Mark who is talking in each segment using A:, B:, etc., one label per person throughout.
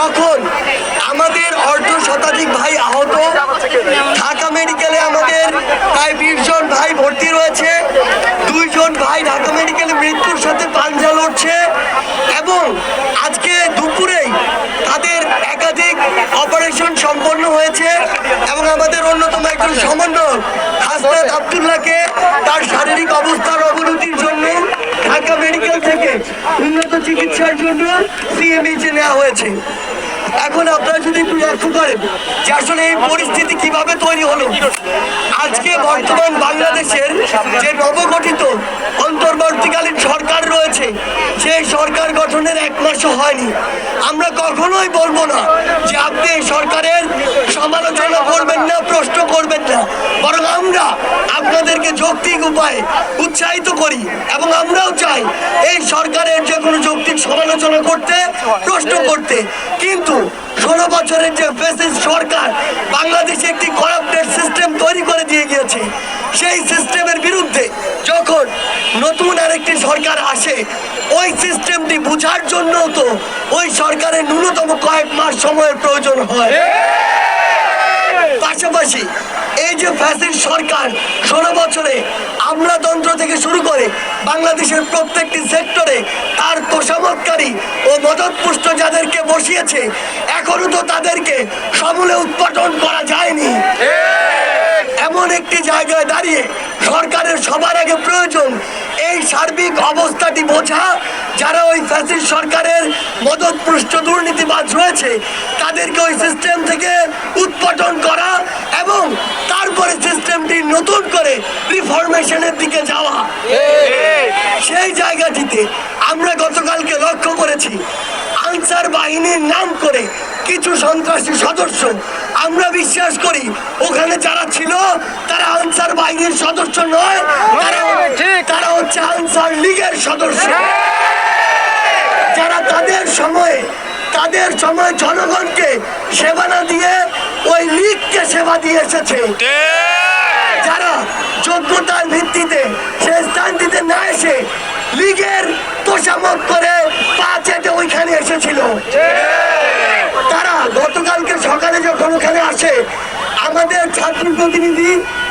A: যখন আমাদের অর্ধ শতাধিক ভাই আহত, ঢাকা মেডিকেলে আমাদের প্রায় বিশ জন ভাই ভর্তি রয়েছে দুইজন ভাই ঢাকা মেডিকেলে মৃত্যুর সাথে পাঞ্জা লড়ছে এবং আজকে দুপুরেই তাদের একাধিক অপারেশন সম্পন্ন হয়েছে এবং আমাদের অন্যতম একজন সমন্বয় হাসনাত আবদুল্লাহকে তার শারীরিক অবস্থার অবনতির জন্য ঢাকা মেডিকেল থেকে উন্নত চিকিৎসার জন্য সিএমএইচে নেওয়া হয়েছে। এখন আপনারা যদি একটু লক্ষ্য করেন যে আসলে এই পরিস্থিতি কীভাবে তৈরি হলো, আজকে বর্তমান বাংলাদেশের যে নবগঠিত অন্তর্বর্তীকালীন সরকার রয়েছে, সেই সরকার গঠনের এক মাসও হয়নি। আমরা কখনোই বলব না যে আপনি সরকারের সমালোচনা করবেন না, প্রশ্ন করবেন আপনাদেরকে যৌক্তিক উপায়ে উৎসাহিত করি এবং আমরাও চাই এই সরকারের যে কোনো যৌক্তিক সমালোচনা করতে, প্রশ্ন করতে। কিন্তু ষোলো বছরের যে ফেসিস সরকার বাংলাদেশে একটি করাপ্টেড সিস্টেম তৈরি করে দিয়ে গিয়েছে, সেই সিস্টেমের বিরুদ্ধে যখন নতুন আরেকটি সরকার আসে, ওই সিস্টেমটি বোঝার জন্য তো ওই সরকারের ন্যূনতম কয়েক মাস সময়ের প্রয়োজন হয়। পাশাপাশি এই যে ফ্যাসিল সরকার ষোলো বছরে আমলাতন্ত্র থেকে শুরু করে বাংলাদেশের প্রত্যেকটি সেক্টরে তার তোষামতকারী ও মদতপুষ্ট যাদেরকে বসিয়েছে এখনও তো তাদেরকে সমূলে উৎপাদন করা যায়নি। এমন একটি জায়গায় দাঁড়িয়ে সবার আগে প্রয়োজন এই সার্বিক অবস্থাটি বোঝা। যারা ওই ফ্যাসিস্ট সরকারের মদতপুষ্ট দুর্নীতিবাজ রয়েছে তাদেরকে ওই সিস্টেম থেকে উৎপাদন করা এবং তারপরে সিস্টেমটি নতুন করে রিফরমেশনের দিকে যাওয়া। সেই জায়গাটিতে আমরা গতকালকে লক্ষ্য করেছি আনসার বাহিনীর নাম করে কিছু সন্ত্রাসী সদস্য আমরা বিশ্বাস করি ওখানে যারা ছিল তারা আনসার বাহিনীর সদস্য নয় তারা তারা হচ্ছে আনসার লীগের সদস্য। যারা তাদের সময়ে তাদের সময় জনগণকে সেবা না দিয়ে ওই লীগকে সেবা দিয়ে এসেছে। যারা যোগ্যতার ভিত্তিতে সে স্থানটিতে না এসে লীগের তোষামত করে পা চেটে ওইখানে এসেছিল। তারা গতকালকে সকালে যখন ওখানে আসে, আমাদের ছাত্র প্রতিনিধি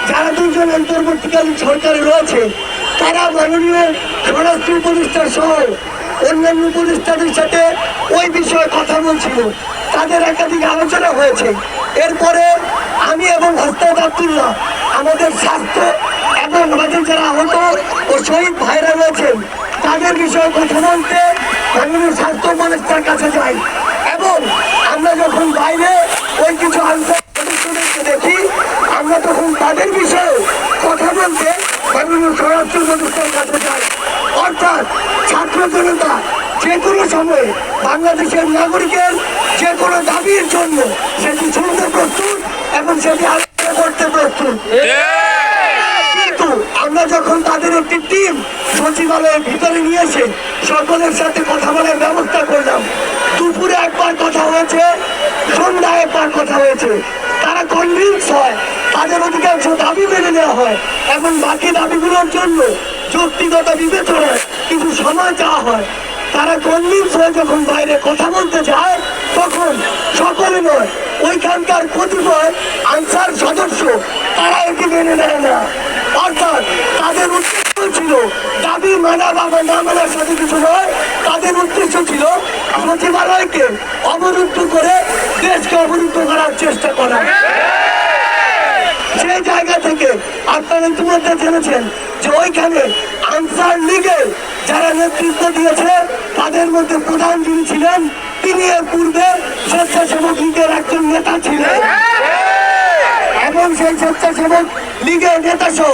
A: যারা দুজন অন্তর্বর্তীকালীন সরকারে রয়েছে, তারা মাননীয় স্বরাষ্ট্র উপদেষ্টা সহ অন্যান্য উপদেষ্টাদের সাথে ওই বিষয়ে কথা বলছিল। তাদের একাধিক আলোচনা হয়েছে। এরপরে আমি এবং হস্তাদ আবদুল্লাহ আমাদের স্বাস্থ্য এবং আমাদের যারা আহত ও শহীদ ভাইরা রয়েছেন, তাদের বিষয়ে কথা বলতে মাননীয় স্বাস্থ্য উপদেষ্টার কাছে যাই। এবং আমরা যখন বাইরে ওই কিছু আনসার দেখি, আমরা তখন তাদের বিষয়ে কথা বলতে মাননীয় স্বরাষ্ট্র উপদেষ্টার কাছে যাই। অর্থাৎ ছাত্র জনতা যে কোনো সময়ে বাংলাদেশের নাগরিকের যে কোনো দাবির জন্য সেটি শুনতে প্রস্তুত এবং সেটি আলোচনা করতে প্রস্তুত। যখন তাদের একটি টিম সচিবালয়ের ভিতরে নিয়ে এসে সকলের সাথে কথা বলার ব্যবস্থা করলাম। দুপুরে একবার কথা হয়েছে, সন্ধ্যায় একবার কথা হয়েছে। তারা কনভিন্স হয়, তাদের অধিকাংশ দাবি মেনে নেওয়া হয় এবং বাকি দাবিগুলোর জন্য যৌক্তিকতা বিবেচনায় কিছু সময় চাওয়া হয়। তারা কনভিন্স হয়ে যখন বাইরে কথা বলতে যায়, তখন সকলে নয়, ওইখানকার কতিপয় আনসার সদস্য তারা এটি মেনে নেয় না অর্থাৎ তাদের উদ্দেশ্য ছিল দাবি মানা বা তাদের উদ্দেশ্য ছিল সচিবালয়কে অবরুদ্ধ করে দেশকে অবরুদ্ধ করার চেষ্টা করা। সেই জায়গা থেকে আপনারা ইতিমধ্যে জেনেছেন যে ওইখানে আনসার লীগের যারা নেতৃত্ব দিয়েছে, তাদের মধ্যে প্রধান যিনি ছিলেন, তিনি এর পূর্বে স্বেচ্ছাসেবক লীগের একজন নেতা ছিলেন। এবং সেই স্বেচ্ছাসেবক লীগের নেতা সহ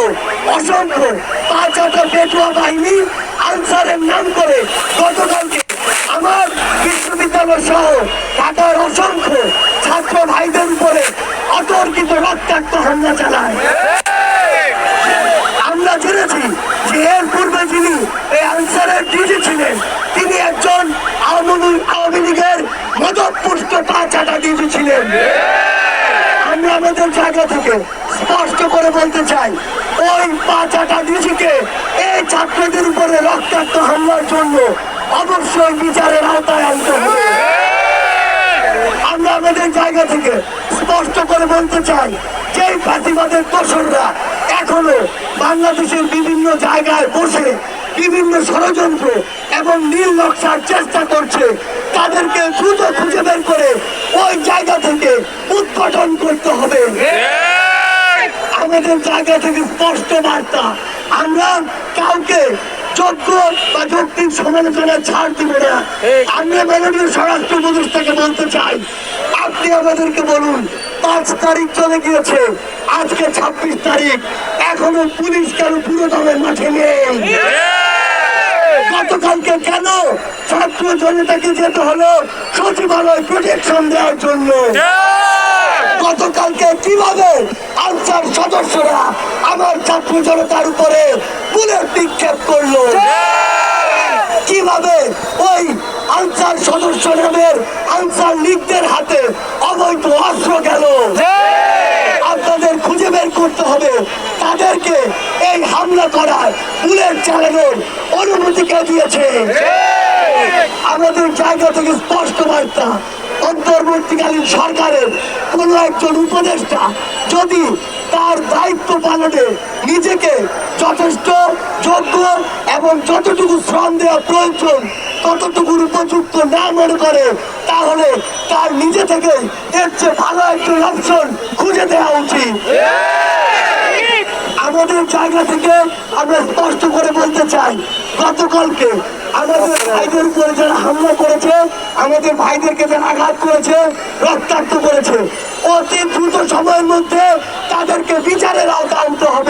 A: অসংখ্য পাঁচ হাজার পেটুয়া বাহিনী আনসারের নাম করে গতকালকে আমার বিশ্ববিদ্যালয় সহ ঢাকার অসংখ্য ছাত্র ভাইদের উপরে অতর্কিত রক্তাক্ত হামলা চালায়। আমরা জেনেছি যে এর পূর্বে যিনি এই আনসারের ডিজি ছিলেন, তিনি একজন আওয়ামী লীগ- আওয়ামী লীগের মদতপুষ্ট পা চাটা ডিজি ছিলেন। আমরা আমাদের জায়গা থেকে স্পষ্ট করে বলতে চাই, ওই পাঁচাটা ডিজিকে এই ছাত্রদের উপরে রক্তাক্ত হামলার জন্য অবশ্যই বিচারের আওতায় আনতে হবে। আমরা আমাদের জায়গা থেকে স্পষ্ট করে বলতে চাই যে ফাঁসিবাদের দোসররা এখনও বাংলাদেশের বিভিন্ন জায়গায় বসে বিভিন্ন ষড়যন্ত্র এবং নীল নকশার চেষ্টা করছে তাদেরকে দ্রুত খুঁজে বের করে ওই জায়গা থেকে উৎপাদন করতে হবে। আমাদের জায়গা থেকে স্পষ্ট বার্তা আমরা কাউকে যোগ্য বা যৌক্তিক সমালোচনা ছাড় দিব না। আমরা মাননীয় স্বরাষ্ট্র উপদেষ্টাকে বলতে চাই আপনি আমাদেরকে বলুন পাঁচ তারিখ চলে গিয়েছে আজকে ছাব্বিশ তারিখ। এখনও পুলিশ কেন পুরো দমের মাঠে নেই? গতকালকে কেন ছাত্র জনতাকে যেতে হলো? সচিবালয় প্রোটেকশন দেওয়ার জন্য। গতকালকে কীভাবে আনসার সদস্যরা আমার ছাত্র জনতার উপরে বুলেট নিক্ষেপ করল? কীভাবে ওই আনসার সদস্য নামের আনসার লীগদের হাতে অবৈধ অস্ত্র গেল? আপনাদের খুঁজে বের করতে হবে। তাদেরকে এই হামলা করার বুলেট চালানোর অনুমতি কে দিয়েছে? আমাদের জায়গা থেকে স্পষ্ট বার্তা অন্তর্বর্তীকালীন সরকারের কোন একজন উপদেষ্টা যদি তার দায়িত্ব পালনে নিজেকে যথেষ্ট যোগ্য এবং যতটুকু শ্রম দেওয়া প্রয়োজন ততটুকুর উপযুক্ত না মনে করে, তাহলে তার নিজে থেকে এর চেয়ে ভালো একজন অপশন খুঁজে দেওয়া উচিত। আমাদের জায়গা থেকে আমরা স্পষ্ট করে বলতে চাই গতকালকে আমাদের ভাইদের উপরে যারা হামলা করেছে আমাদের ভাইদেরকে যারা আঘাত করেছে রক্তাক্ত করেছে। অতি দ্রুত সময়ের মধ্যে তাদেরকে বিচারের আওতা আনতে হবে।